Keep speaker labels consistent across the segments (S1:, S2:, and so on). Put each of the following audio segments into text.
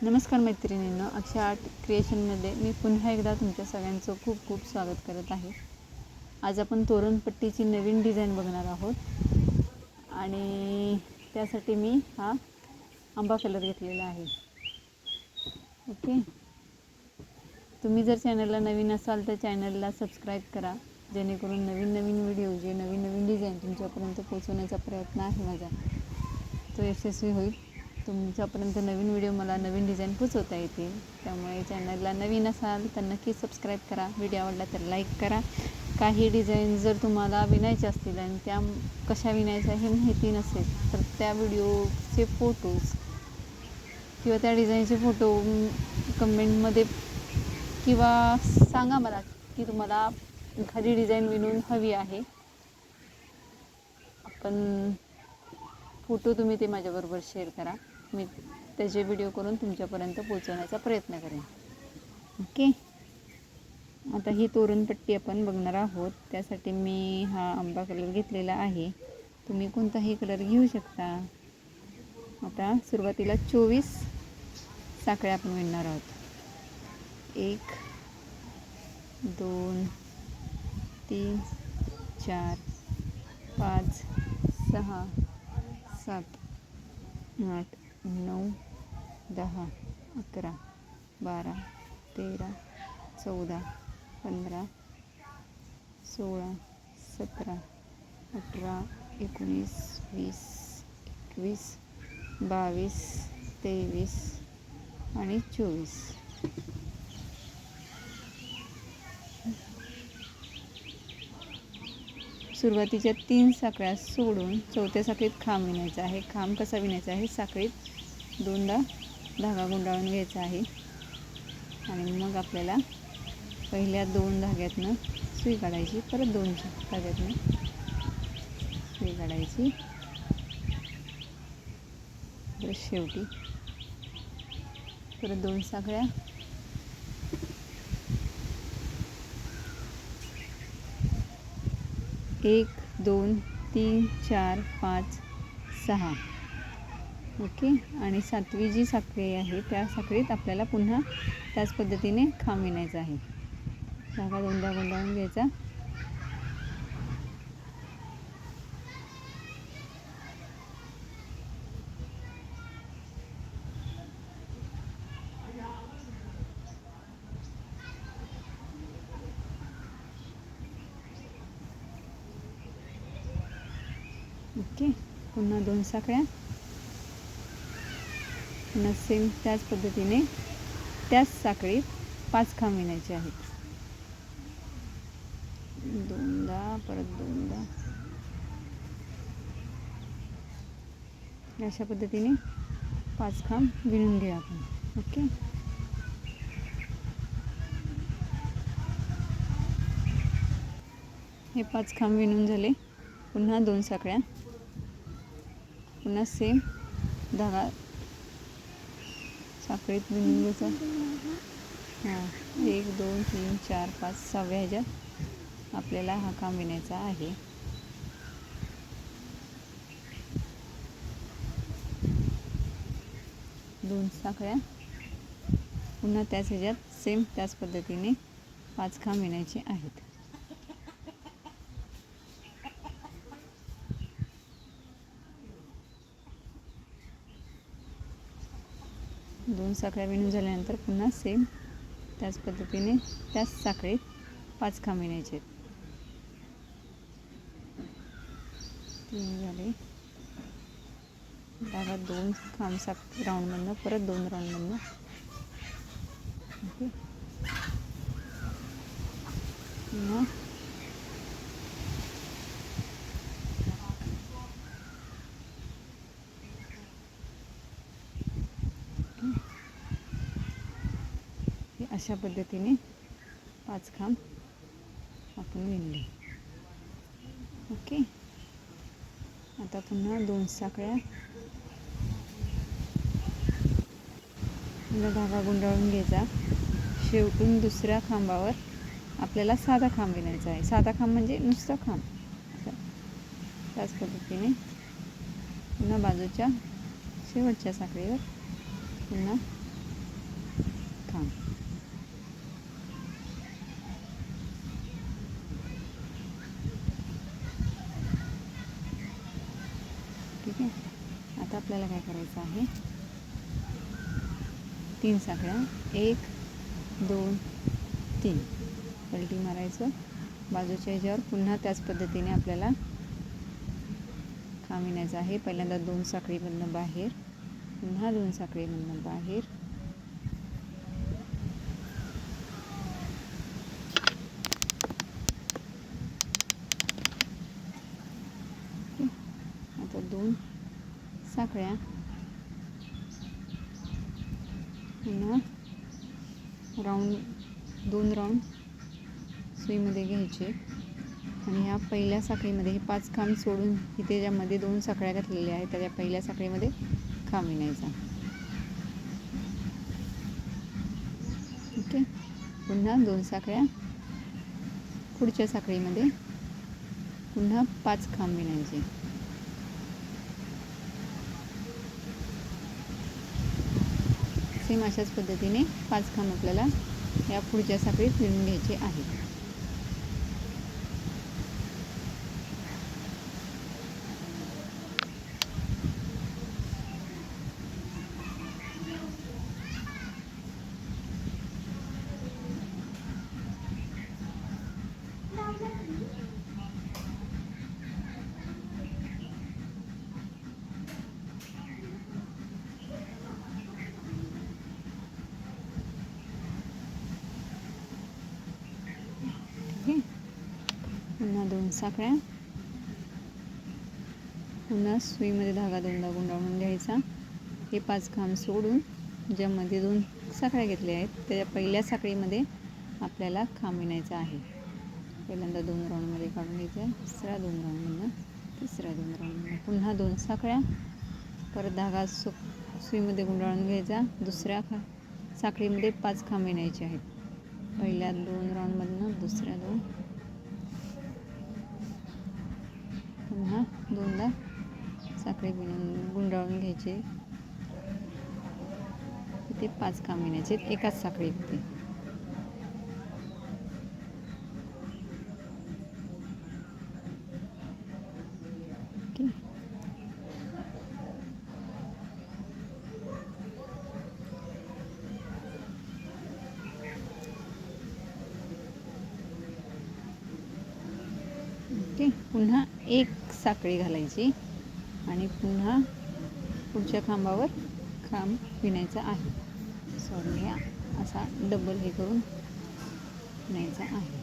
S1: नमस्कार मैत्रिणींनो अक्षय आर्ट क्रिएशनमध्ये मी पुन्हा एकदा तुमच्या सगळ्यांचं खूप खूप स्वागत करत आहे. आज आपण तोरणपट्टीची नवीन डिझाईन बघणार आहोत. आणि त्यासाठी मी हा आंबा कलर घेतलेला आहे. ओके? तुम्ही जर चॅनलला नवीन असाल तर चॅनलला सबस्क्राईब करा. जेणेकरून नवीन नवीन व्हिडिओ जे नवीन नवीन डिझाईन तुमच्यापर्यंत पोहोचवण्याचा प्रयत्न आहे माझा तो यशस्वी होईल. तुमच्यापर्यंत नवीन व्हिडिओ मला नवीन डिझाईन पोचवता येतील. त्यामुळे चॅनलला नवीन असाल तर नक्की सबस्क्राईब करा. व्हिडिओ आवडला तर लाईक करा. काही डिझाईन जर तुम्हाला विणायचे असतील आणि त्या कशा विणायच्या हे माहिती नसेल तर त्या व्हिडिओचे फोटोज किंवा त्या डिझाईनचे फोटो कमेंटमध्ये किंवा सांगा मला की तुम्हाला एखादी डिझाईन विणून हवी आहे. आपण फोटो तुम्ही ते माझ्याबरोबर शेअर करा. मी त्याचे व्हिडिओ करून तुमच्यापर्यंत पोचवण्याचा प्रयत्न करेन. ओके आता ही तोरणपट्टी आपण बघणार आहोत. त्यासाठी मी हा आंबा कलर घेतलेला आहे. तुम्ही कोणताही कलर घेऊ शकता. आता सुरुवातीला चोवीस साखळ्या आपण विणणार आहोत. एक दोन तीन चार पाच सहा सात आठ नऊ दहा अकरा बारा तेरा चौदा पंधरा सोळा सतरा अठरा एकोणीस वीस एकवीस बावीस तेवीस आणि चोवीस. सुरुवातीच्या तीन साखळ्या सोडून चौथ्या साखळीत खांब विणायचा आहे. खांब कसा विणायचा आहे? साखळीत दोनदा धागा गुंडाळून घ्यायचा आहे. आणि मग आपल्याला पहिल्या दोन धाग्यातनं सुई काढायची परत दोन धाग्यातनं सुई काढायची. परत शेवटी परत दोन साखळ्या. एक दोन तीन चार पाच सहा. ओके. आणि सातवी जी साखळी आहे त्या साखळीत आपल्याला पुन्हा त्याच पद्धतीने खांब विणायचा आहे. धागा दोनदा गुंडाळून घ्यायचा. ओके. पुन्हा दोन साखळ्या. पुन्हा सेम त्याच पद्धतीने त्याच साखळीत पाच खांब विणायचे आहेत. दोनदा परत दोनदा. अशा पद्धतीने पाच खांब विणून घेऊ आपण. ओके? हे पाच खांब विणून झाले. पुन्हा दोन साखळ्या. पुन्हा सेम धागा साखळीत विणून हां एक दोन तीन चार पाच सहाव्या ह्याच्यात आपल्याला हा काम विणायचा आहे. दोन साखळ्या. पुन्हा त्याच ह्याच्यात सेम त्याच पद्धतीने पाच खांब विणायचे आहेत. दोन साखळ्या विणून झाल्यानंतर पुन्हा सेम त्याच पद्धतीने त्याच साखळीत पाच खांब विणायचे तीन झाले. धागा दोन खांब साख राऊंडमधनं परत दोन राऊंडमधनं. ओके. पुन्हा. अशा पद्धतीने पाच खांब आपण विणले. ओके? आता पुन्हा दोन साखळ्या. पुन्हा धागा गुंडाळून घ्यायचा. शेवटून दुसऱ्या खांबावर आपल्याला साधा खांब विणायचा आहे. साधा खांब म्हणजे नुसता खांब. त्याच पद्धतीने पुन्हा बाजूच्या शेवटच्या साखळीवर पुन्हा ठीक काय करायचं आहे? तीन साखळ्या. एक दोन तीन. पलटी मारायचं. बाजूच्या ह्याच्यावर पुन्हा त्याच पद्धतीने आपल्याला खांब विणायचं आहे. पहिल्यांदा दोन साखळीमधनं बाहेर पुन्हा दोन साखळीमधनं बाहेर ओके. आता दोन साखळ्या पुन्हा राऊंड दोन राऊंड सुईमध्ये घ्यायचे. आणि ह्या पहिल्या साखळीमध्ये हे पाच खांब सोडून इथे ज्यामध्ये दोन साखळ्या घातलेल्या आहेत त्या पहिल्या साखळीमध्ये खांब विणायचा. ओके पुन्हा दोन साखळ्या पुढच्या साखळीमध्ये पुन्हा पाच खांब विणायचे. सेम अशाच पद्धतीने पाच खांब आपल्याला या पुढच्या साखळीत फिरून घ्यायचे आहेत ओके पुन्हा दोन साखळ्या पुन्हा सुईमध्ये धागा दोनदा गुंडाळून घ्यायचा. हे पाच खांब सोडून ज्यामध्ये दोन साखळ्या घेतल्या आहेत त्याच्या पहिल्या साखळीमध्ये आपल्याला खांब विणायचा आहे. पहिल्यांदा दोन राऊंडमध्ये काढून घ्यायचं आहे दुसऱ्या दोन राऊंडमधनं तिसऱ्या दोन राऊंडमधनं. पुन्हा दोन साखळ्या परत धागा सु सुईमध्ये गुंडाळून घ्यायचा. दुसऱ्या खा साखळीमध्ये पाच खांब विणायचे आहेत. पहिल्या दोन राऊंडमधनं दुसऱ्या दोन. पुन्हा दोनदा साखळी बनवून गुंडाळून घ्यायचे. ते पाच काम येण्याचे एकाच साखळी होती ओके. पुन्हा एक साखळी घालायची आणि पुन्हा पुढच्या खांबावर खांब विणायचा आहे. सॉरी या. असा डबल हे करून विणायचा आहे.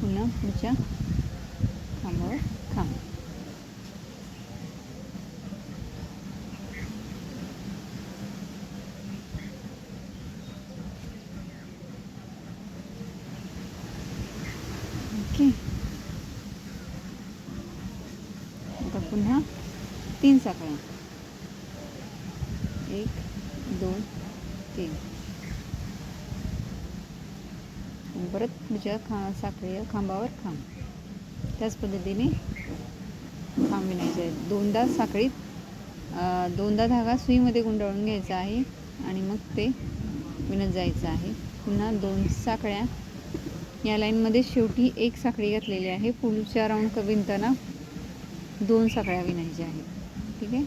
S1: पुन्हा पुढच्या खांबावर खांब ओके आता पुन्हा साखळ्या एक दोन तीन. परत पुढच्या खा साखळी खांबावर खांब. त्याच पद्धतीने खांब विणायचे आहे. दोनदा साखळीत दोनदा धागा सुईमध्ये गुंडाळून घ्यायचा आहे आणि मग ते विणत जायचं आहे. पुन्हा दोन साखळ्या. या लाईनमध्ये शेवटी एक साखळी घातलेली आहे. पुढच्या राऊंड क विणताना दोन साखळ्या विणायच्या आहेत. ठीक आहे.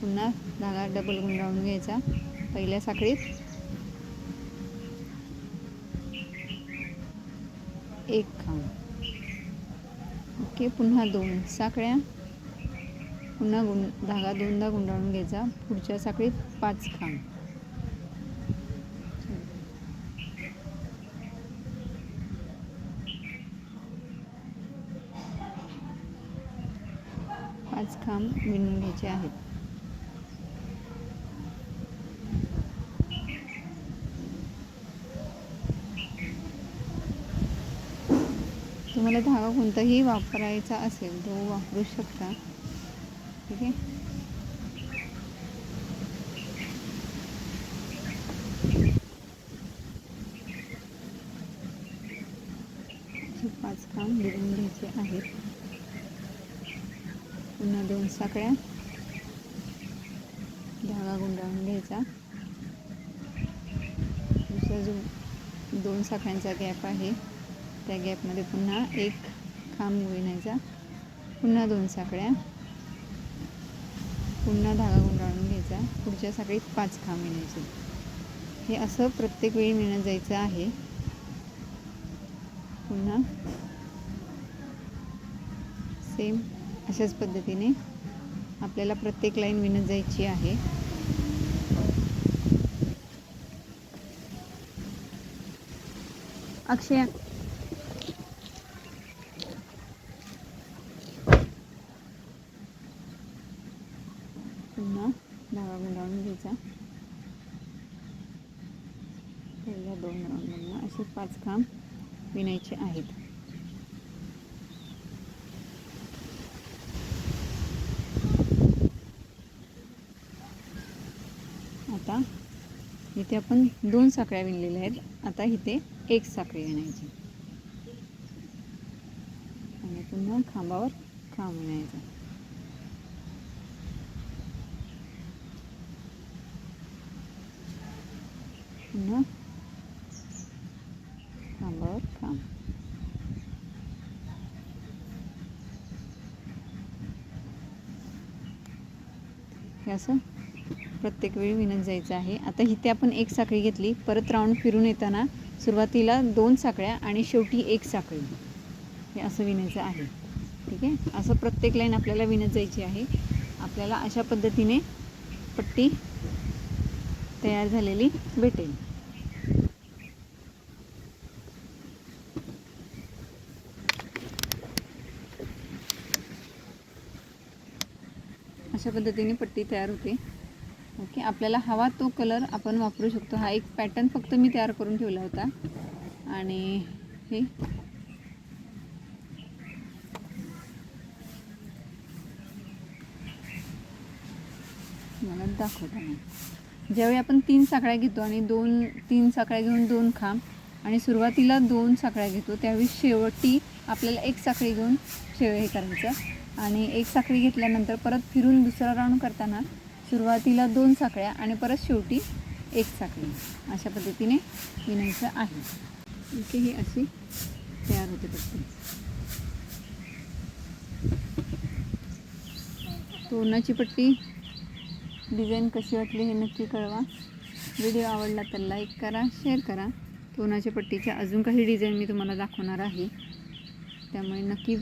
S1: पुन्हा धागा डबल गुंडाळून घ्यायचा. पहिल्या साखळीत. एक खांब. ओके पुन्हा दोन साखळ्या. पुन्हा गुं धागा दोनदा गुंडाळून घ्यायचा. पुढच्या साखळीत पाच खांब. पाच खांब विणून घ्यायचे आहेत. तुम्हाला धागा कोणताही वापरायचा असेल तो वापरू शकता. ठीक आहे? पाच काम विणून घ्यायचे आहेत. पुन्हा दोन साखळ्या. धागा गुंडाळून घ्यायचा. दुसरा जो दोन साखळ्यांचा गॅप आहे त्या गॅपमध्ये पुन्हा एक खांब विणायचा पुन्हा दोन साखळ्या. पुन्हा धागा गुंडाळून घ्यायचा. पुढच्या साखळीत पाच खांब विणायचे हे असं प्रत्येक वेळी मिळत जायचं आहे. पुन्हा. सेम अशाच पद्धतीने आपल्याला प्रत्येक लाईन विणत जायची आहे. अक्षय. पुन्हा धागा गुंडाळून घ्यायचा. पहिल्या दोन राऊंडमधनं असे पाच खांब विणायचे आहेत आता इथे आपण दोन साखळ्या विणलेल्या आहेत. आता इथे एक साखळी विणायची आणि पुन्हा खांबावर खांब विणायचा पुन्हा खांबावर खांब. हे असं प्रत्येक वेळी विणत जायचं आहे. आता इथे आपण एक साखळी घेतली. परत राऊंड फिरून येताना सुरुवातीला दोन साखळ्या आणि शेवटी एक साखळी. हे असं विणायचं आहे. ठीक आहे? असं प्रत्येक लाईन आपल्याला विणत जायची आहे. आपल्याला अशा पद्धतीने पट्टी तयार झालेली भेटेल. अशा पद्धतीने पट्टी तयार होते. ओके आपल्याला हवा तो कलर आपण वापरू शकतो. हा एक पॅटर्न फक्त मी तयार करून ठेवला होता. आणि हे. मला दाखवता नाही. ज्यावेळी आपण तीन साखळ्या घेतो आणि दोन तीन साखळ्या घेऊन दोन खांब आणि सुरुवातीला दोन साखळ्या घेतो त्यावेळी शेवटी आपल्याला एक साखळी घेऊन शेव हे करायचं. आणि एक साखळी घेतल्यानंतर परत फिरून दुसरा राऊंड करताना सुरुवातीला दोन साखळ्या आणि परत शेवटी एक साखळी. अशा पद्धतीने विणायचं आहे. ओके ही अशी तयार होते पट्टी तोरणाची पट्टी. डिझाईन कशी वाटली हे नक्की कळवा. व्हिडिओ आवडला तर लाईक करा शेअर करा. तोरणाच्या पट्टीच्या अजून काही डिझाईन मी तुम्हाला दाखवणार आहे. त्यामुळे नक्की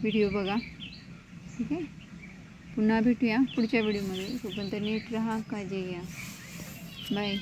S1: व्हिडिओ बघा. ठीक आहे? पुन्हा भेटूया पुढच्या व्हिडिओमध्ये. तोपर्यंत नीट राहा काळजी घ्या. बाय.